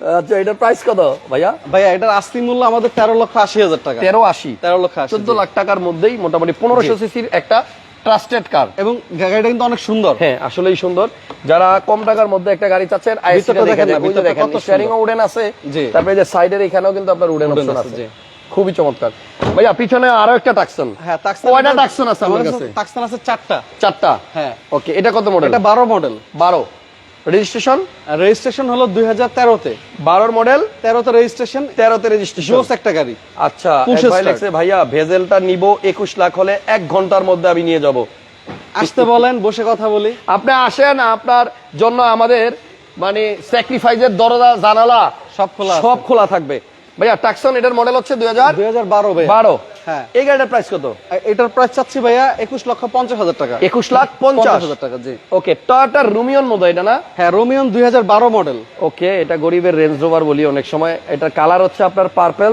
আচ্ছা এটার প্রাইস কত ভাইয়া? ভাইয়া এটার আস্তি মূল্য আমাদের তেরো লক্ষ আশি হাজার টাকা। তেরো আশি। তেরো লক্ষ চোদ্দ লাখ টাকার মধ্যেই মোটামুটি পনেরোশো সিসির একটা ট্রাস্টেড কার এবং গাড়িটা কিন্তু অনেক সুন্দর। হ্যাঁ আসলেই সুন্দর। যারা কম টাকার মধ্যে একটা গাড়ি চাচ্ছেন দেখেন স্টিয়ারিং উডেন আছে। তারপরে যে সাইডের এখানেও কিন্তু আপনার উডেন অপশন আছে, খুবই চমৎকার। ভাইয়া পিছনে আরও একটা টাকসন হ্যাঁ টাক্সান কয়টা টাকসন আছে আমার কাছে? টাক্সান আছে চারটা। চারটা? হ্যাঁ। ওকে এটা কত মডেল এটা বারো মডেল বারো। রেজিস্ট্রেশন? রেজিস্ট্রেশন হলো দুই হাজার তেরোতে। বারোর মডেল? তেরোতে রেজিস্ট্রেশন? তেরোতে রেজিস্ট্রেশন। একটা গাড়ি। আচ্ছা ভাইয়া ভেজেলটা নিব একুশ লাখ হলে এক ঘণ্টার মধ্যে আমি নিয়ে যাব। আসতে বলেন বসে কথা বলি। আপনি আসেন আপনার জন্য আমাদের মানে স্যাক্রিফাইসের দরজা জানালা সব খোলা সব খোলা থাকবে। ভাইয়া টাকসন এটার মডেল হচ্ছে দুই হাজার দুই হাজার বারো বারো। হ্যাঁ। এই গাড়িটার প্রাইস কত? এটার প্রাইস চাচ্ছি ভাইয়া একুশ লক্ষ পঞ্চাশ হাজার টাকা। একুশ লাখ পঞ্চাশ। হাজার টাকা জি। ওকে টয়টার রুমিয়ন মতো এটা না? হ্যাঁ রোমিয়ন দুই হাজার বারো মডেল ওকে এটা গরিবের রেঞ্জ রোভার বলি অনেক সময়। এটার কালার হচ্ছে আপনার পার্পল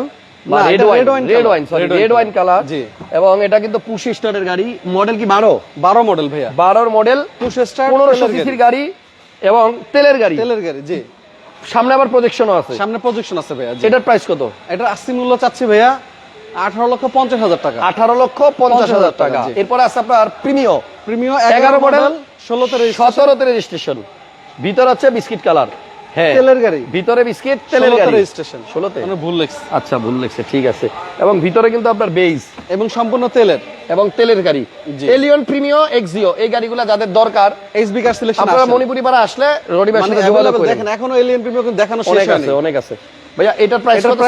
এবং এটা কিন্তু পুশ স্টারের গাড়ি। মডেল কি বারো? বারো মডেল ভাইয়া। বারোর মডেল পুশ স্টার পনেরোশো গাড়ি এবং তেলের গাড়ি। তেলের গাড়ি জি। সামনে আবার প্রজেকশনও আছে। সামনে প্রজেকশন আছে ভাইয়া এটার প্রাইস কত? এটার আশি মূল্য চাচ্ছি ভাইয়া আঠারো লক্ষ পঞ্চাশ হাজার টাকা। আঠারো লক্ষ পঞ্চাশ হাজার টাকা। এরপরে আছে আপনার প্রিমিয় প্রিমিয়াম 11 এগারো মডেল ষোলোতে সতেরোতে রেজিস্ট্রেশন ভিতর হচ্ছে বিস্কিট কালার তেলের গাড়ি। ভিতরে বিস্কিট তেলের গাড়ি। রেজিস্ট্রেশন ষোলোতে? মানে ভুল লেখছে। আচ্ছা ভুল লেগছে ঠিক আছে। এবং ভিতরে কিন্তু আপনার বেইজ। এবং সম্পূর্ণ তেলের। এবং তেলের গাড়ি। এলিয়ন প্রিমিও এক্সিও এই গাড়িগুলো যাদের দরকার এইচবি কার সিলেকশন আপনারা মণিপুরি পাড়া আসলে মানে যোগাযোগ করেন দেখেন এখনও এলিয়ন কিন্তু দেখানো শেষ অনেক হয়নি। আছে অনেক আছে। ভাইয়া এটার প্রাইস কত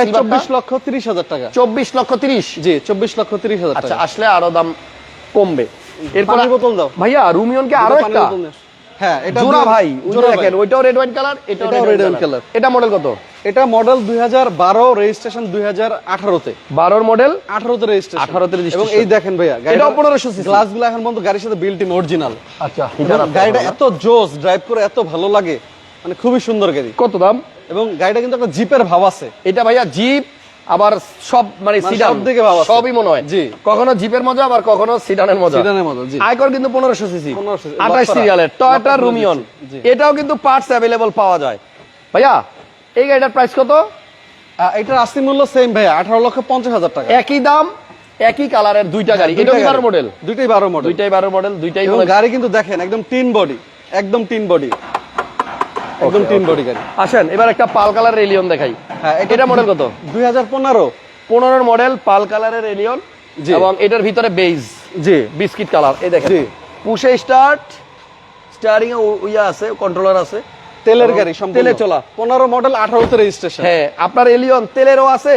লক্ষ তিরিশ হাজার টাকা। চব্বিশ লক্ষ তিরিশ? জি চব্বিশ লক্ষ তিরিশ হাজার আচ্ছা টাকা। আসলে আরও দাম কমবে। এরপর বোতল দাও। ভাইয়া রুমিয়নকে আরও একটা। হ্যাঁ এটা জোড়া ভাই ওই যে জোড়া ভাই। দেখেন ওইটাও রেড ওয়াইন কালার এটাও এটাও রেড red কালার এটা মডেল কত? এটা মডেল দুই হাজার বারো রেজিস্ট্রেশন দুই হাজার আঠারোতে। বারোর মডেল আঠারোতে রেজিস্ট্রেশন 18 তে registration। এবং এই দেখেন ভাইয়া এটাও 1500 cc গ্লাস এখন পর্যন্ত গাড়ির সাথে বিল্ট ইন অরিজিনাল আচ্ছা গাড়িটা এত জোস ড্রাইভ করে এত ভালো লাগে মানে খুবই সুন্দর গাড়ি। কত দাম? এবং গাড়িটা কিন্তু একটা জিপের ভাব আছে। এটা ভাইয়া জিপ আবার সব মানে মানে সিডান সব দিকে সবই মনে হয়। জি। কখনো জিপের মজা আবার কখনো সিডানের মজা। সিডানের মতো জি। আয়কর কিন্তু পনেরোশো সিসি 1500 আঠাশ lock করা। সিরিয়ালের lock টয়টা রুমিয়ন এটাও কিন্তু পার্টস অ্যাভেলেবল পাওয়া যায়। ভাইয়া এই গাড়িটার প্রাইস কত? এটার আশি মূল্য সেম ভাইয়া আঠারো লক্ষ পঞ্চাশ হাজার টাকা। একই দাম একই কালারের দুইটা গাড়ি। এটা কি বারো গাড়ি। মডেল দুইটাই বারো মডেল দুইটাই বারো মডেল দুইটাই গাড়ি কিন্তু দেখেন একদম টিন বডি একদম টিন বডি একদম টিম টিন বডি গাড়ি আসেন এবার একটা পাল কালার এলিয়ন দেখাই। হ্যাঁ এটা মডেল কত? দুই হাজার পনেরো। পনেরোর মডেল পাল কালারের রেলিয়ন জি। এবং এটার ভিতরে বেজ জি। বিস্কিট কালার এই দেখেন। জি। পুষে স্টার্ট স্টারিং এ ইয়া আছে কন্ট্রোলার আছে। তেলের গাড়ি সম্পূর্ণ। তেলে চলা। পনেরো মডেল আঠারোতে রেজিস্ট্রেশন হ্যাঁ আপনার এলিয়ন তেলেরও আছে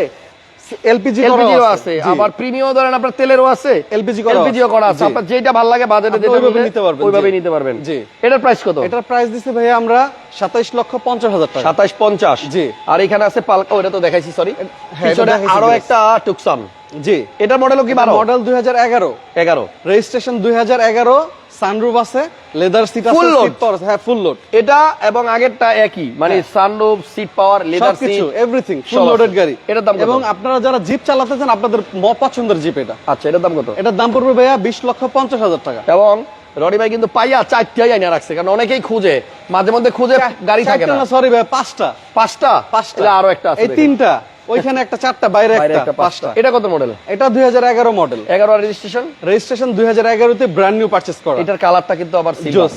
এলপিজি এলপিজিও আছে। আবার প্রিমিয়াম ধরেন আপনার তেলেরও আছে। LPG করা এলপিজিও করা আছে। আপনার যেটা ভালো লাগে বাজেটে যেটা ওইভাবে নিতে পারবেন, ওইভাবেই জি। নিতে পারবেন। জি। এটার প্রাইস কত? এটার প্রাইস দিছে ভাইয়া আমরা সাতাইশ লক্ষ পঞ্চাশ হাজার টাকা। সাতাশ পঞ্চাশ। জি। আর এখানে আছে পালকা ওটা তো দেখাইছি সরি হ্যাঁ, দেখাইছি, আরও একটা টুকসান। জি। এটার মডেলও কি মডেল দুই হাজার এগারো। এগারো। রেজিস্ট্রেশন দুই হাজার এগারো। সানরুফ আছে লেদার সিট আছে power আছে, হ্যাঁ ফুল লোড এটা এবং আগেরটা একই মানে sunroof seat power leather seat everything full loaded গাড়ি। এটার দাম এবং আপনারা যারা জিপ চালাতে চান আপনাদের পছন্দের জিপ এটা। আচ্ছা এটার দাম কত? এটার দাম পড়বে ভাইয়া বিশ লক্ষ পঞ্চাশ হাজার টাকা। এবং রনি ভাই কিন্তু পাইয়া চারটাই আইনা রাখছে কারণ অনেকেই খুঁজে মাঝে মধ্যে খুঁজে গাড়ি থাকে না। সরি ভাই পাঁচটা। পাঁচটা? পাঁচটা। আরও একটা আছে এই তিনটা। ওইখানে একটা চারটা বাইরে একটা পাঁচটা। এটা কত মডেল এটা দুই হাজার এগারো মডেল এগারো রেজিস্ট্রেশন রেজিস্ট্রেশন দুই হাজার এগারোতে ব্র্যান্ড নিউ পারচেস করা। এটার কালারটা কিন্তু আবার জোস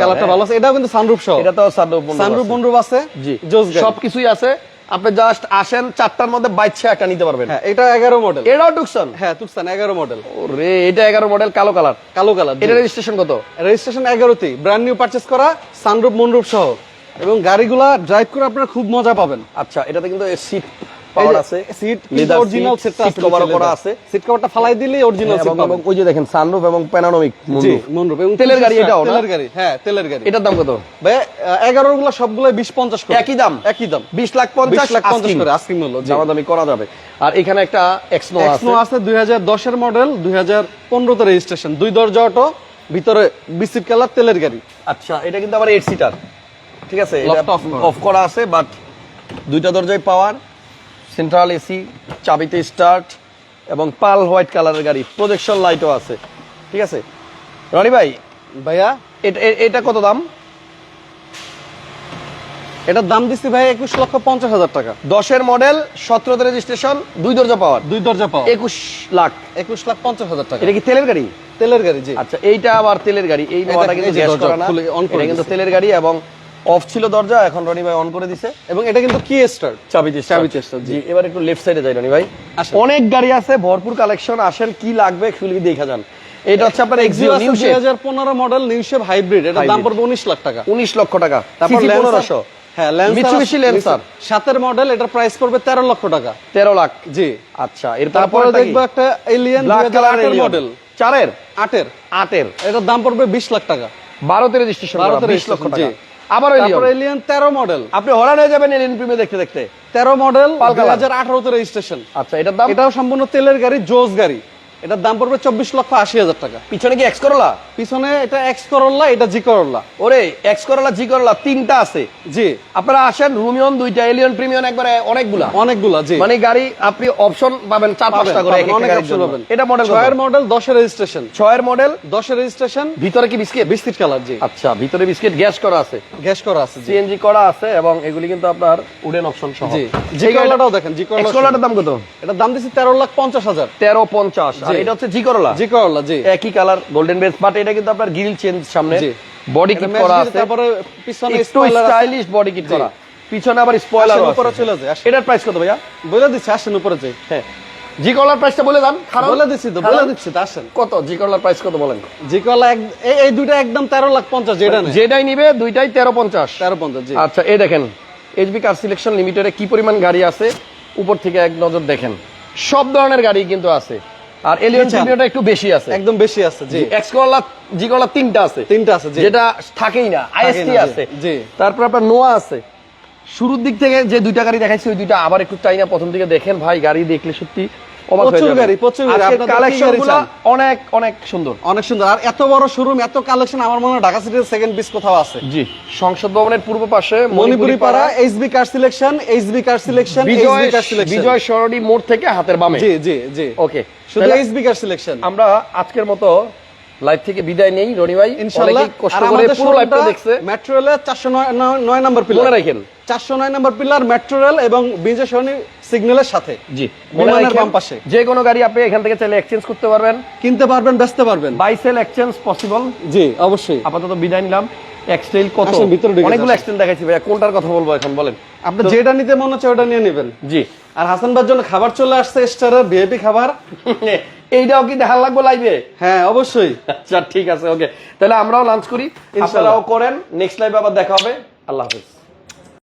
কালারটা ভালো আছে। এটাও কিন্তু সানরুফ সহ। এটা তো সানরুফ সানরুফ বনরুফ আছে। জি। জোস গাড়ি। সবকিছুই আছে। আপনি জাস্ট আসেন চারটার মধ্যে বাইচ্ছে একটা নিতে পারবেন। হ্যাঁ এটা এগারো মডেল এটাও টুকসান হ্যাঁ তুকসান এগারো মডেল ওরে এটা এগারো মডেল কালো কালার কালো কালার এটা রেজিস্ট্রেশন কত? রেজিস্ট্রেশন এগারোতেই ব্র্যান্ড নিউ পারচেস করা সানরুফ মনরুফ সহ। এবং গাড়িগুলা ড্রাইভ করে আপনারা খুব মজা পাবেন। আচ্ছা এটাতে কিন্তু সিট পাওয়ার আছে। সিট অরিজিনাল সেটটা করা আছে। সিট কভারটা ফালাই অরিজিনাল এবং সিট এবং ওই যে দেখেন সানরুফ এবং প্যানানোমিক জি মনরুফ এবং তেলের গাড়ি এটাও তেলের গাড়ি হ্যাঁ তেলের গাড়ি। এটার দাম কত? ভাই গুলো সবগুলো করে। একই দাম? একই দাম। বিশ লাখ পঞ্চাশ বিশ লাখ পঞ্চাশ করে আস্কিং মূল্য। দামাদামি করা যাবে। আর এখানে একটা এক্সনো আছে। এক্সনো আছে দুই হাজার দশের মডেল দুই হাজার পনেরোতে রেজিস্ট্রেশন দুই দরজা অটো ভিতরে বিসিট কালার তেলের গাড়ি। আচ্ছা এটা কিন্তু আবার এইট সিটার ঠিক আছে। অফ করা। আছে বাট দুইটা দরজায় পাওয়ার সেন্ট্রাল এসি চাবিতে স্টার্ট এবং পাল হোয়াইট কালারের গাড়ি প্রজেকশন লাইটও আছে। ঠিক আছে? রনি ভাই ভাইয়া? এটা এটা কত দাম? এটার দাম দিচ্ছি ভাই একুশ লক্ষ পঞ্চাশ হাজার টাকা। দশের মডেল সতেরোতে রেজিস্ট্রেশন দুই দরজা পাওয়ার দুই দরজা পাওয়া একুশ লাখ। একুশ লাখ পঞ্চাশ হাজার টাকা। এটা কি তেলের গাড়ি? তেলের গাড়ি জি। আচ্ছা এইটা আবার তেলের গাড়ি। এই কিন্তু গ্যাস করা কিন্তু তেলের গাড়ি এবং অফ ছিল দরজা এখন রনি ভাই অন করে দিছে। এবং এটা কিন্তু কি স্টার্ট চাবি চাবি চেষ্টা জি। এবার একটু লেফট সাইডে যাই রনি ভাই। অনেক গাড়ি আছে ভরপুর কালেকশন আসেন কি লাগবে খুলে দেখা যান। এটা হচ্ছে আপনার এক্সিও নিউ দুই হাজার পনেরো মডেল নিউ শেপ হাইব্রিড এটার দাম পড়বে উনিশ লাখ টাকা। উনিশ লক্ষ টাকা। তারপর সিসি Lancer- পনেরোশো। হ্যাঁ ল্যান্সার Mitsubishi Lancer। সাতের মডেল এটার প্রাইস পড়বে তেরো লক্ষ টাকা। তেরো লাখ। জি। আচ্ছা এর তারপরে দেখব একটা এলিয়ান দুই হাজার আটের মডেল চারের? আটের। আটের। এটার দাম পড়বে বিশ লাখ টাকা। বারোতে রেজিস্ট্রেশন 12 তে বিশ লক্ষ টাকা। আবার এলিয়ান। তেরো মডেল আপনি হরান হয়ে যাবেন এলিয়ন প্রিমিয়ার দেখতে দেখতে। তেরো মডেল রেজিস্ট্রেশন আচ্ছা এটার দাম? এটাও সম্পূর্ণ তেলের গাড়ি জোস গাড়ি। এটার দাম পড়বে চব্বিশ লক্ষ আশি হাজার টাকা। পিছনে কি এক্স করলা পিছনে এটা এক্স করল্লা এটা জি করল্লা ওরে এক্স করলা জি করলা তিনটা আছে। জি। আপনারা আসেন রুমিয়ন দুইটা এলিয়ন প্রিমিয়ন একবারে অনেকগুলা। অনেকগুলা জি। মানে গাড়ি আপনি অপশন পাবেন চার পাঁচটা করে অনেক জন্য। পাবেন। এটা মডেল ছয়ের মডেল দশের রেজিস্ট্রেশন ছয়ের মডেল দশের রেজিস্ট্রেশন ভিতরে কি বিস্কিট বিস্কিট কালার জি। আচ্ছা ভিতরে বিস্কিট গ্যাস করা আছে। গ্যাস করা আছে জি। সিএনজি করা আছে এবং এগুলি কিন্তু আপনার উডেন অপশন সহ। জি। জি করলাটাও দেখেন জি করলা করলাটার দাম কত? এটার দাম দিচ্ছি তেরো লাখ পঞ্চাশ হাজার। তেরো পঞ্চাশ। এটা হচ্ছে জি করলা জি। করলা জি একই কালার গোল্ডেন বেস বাট এটা কিন্তু আপনার গ্রিল চেঞ্জ সামনে। বডি কিট করা আছে। তারপরে পিছনে স্টাইলিশ বডি কিট করা। পিছনে আবার স্পয়লার উপরে চলে যায়, এটার প্রাইস কত ভাইয়া? বলে দিচ্ছি আসেন উপরে যাই। হ্যাঁ। জি কলার প্রাইসটা বলে দেন বলে দিচ্ছি তো বলে দিচ্ছি তো আসেন। কত? জি কলার প্রাইস কত বলেন? জি এই এই দুইটা একদম তেরো লাখ পঞ্চাশ যেটা নেই যেটাই নিবে দুইটাই তেরো পঞ্চাশ। তেরো পঞ্চাশ জি। আচ্ছা এই দেখেন এইচবি কার সিলেকশন লিমিটেডে কি পরিমাণ গাড়ি আছে? উপর থেকে এক নজর দেখেন। সব ধরনের গাড়ি কিন্তু আছে। আর এলিয়ন আচ্ছা। একটু বেশি আছে। একদম বেশি আছে জি। এক্স করলা জি করলা তিনটা আছে। তিনটা আছে জি। যেটা থাকেই না আইএসটি আছে। জি। তারপর আপনার নোয়া আছে। শুরুর দিক থেকে যে দুইটা গাড়ি দেখাইছি ওই দুইটা আবার একটু চাই না প্রথম দিকে দেখেন ভাই গাড়ি দেখলে সত্যি অবাক হয়ে যাবেন। গাড়ি, প্রচুর গাড়ি। আজকের আপনাদের কি কালেকশন গাড়ি চান? অনেক অনেক সুন্দর। অনেক সুন্দর। আর এত বড় শোরুম এত কালেকশন আমার মনে হয় ঢাকা সিটির সেকেন্ড পিস কোথাও আছে। জি। সংসদ ভবনের পূর্ব পাশে Manipuri Para HB car selection HB car selection Bijoy car selection Bijoy Sarani মোড় থেকে হাতের বামে। জি জি জি। ওকে শুধু এইচবি কার সিলেকশন আমরা আজকের মতো লাইভ থেকে বিদায় নেই রনি ভাই। ইনশাআল্লাহ কষ্ট করে পুরো লাইভটা দেখছে। মেট্রো রেলের 409 নম্বর পিলার মনে রাখেন। চারশো নয় নম্বর পিলার মেট্রো রেল এবং বিজয় সরণি সিগন্যালের সাথে। জি বিমানের বাম পাশে। যে কোনো গাড়ি আপনি এখান থেকে চাইলে এক্সচেঞ্জ করতে পারবেন। কিনতে পারবেন বেচতে পারবেন। বাই সেল এক্সচেঞ্জ পসিবল জি অবশ্যই। আপাতত বিদায় নিলাম। এক্সটেল কত? অনেকগুলো। এক্সটেল দেখাইছি ভাইয়া। কোনটার কথা বলব এখন বলেন? আপনি যেটা নিতে মনে হচ্ছে ওটা নিয়ে নেবেন। জি। আর হাসান ভাইয়ের জন্য খাবার চলে আসছে স্টারের ভিআইপি খাবার। এইটাও কি দেখার লাগবে লাইভে হ্যাঁ অবশ্যই। আচ্ছা ঠিক আছে ওকে তাহলে আমরাও লাঞ্চ করি। ইনশাআল্লাহ। আপনারাও করেন। নেক্সট লাইভে আবার দেখা হবে। আল্লাহ হাফেজ।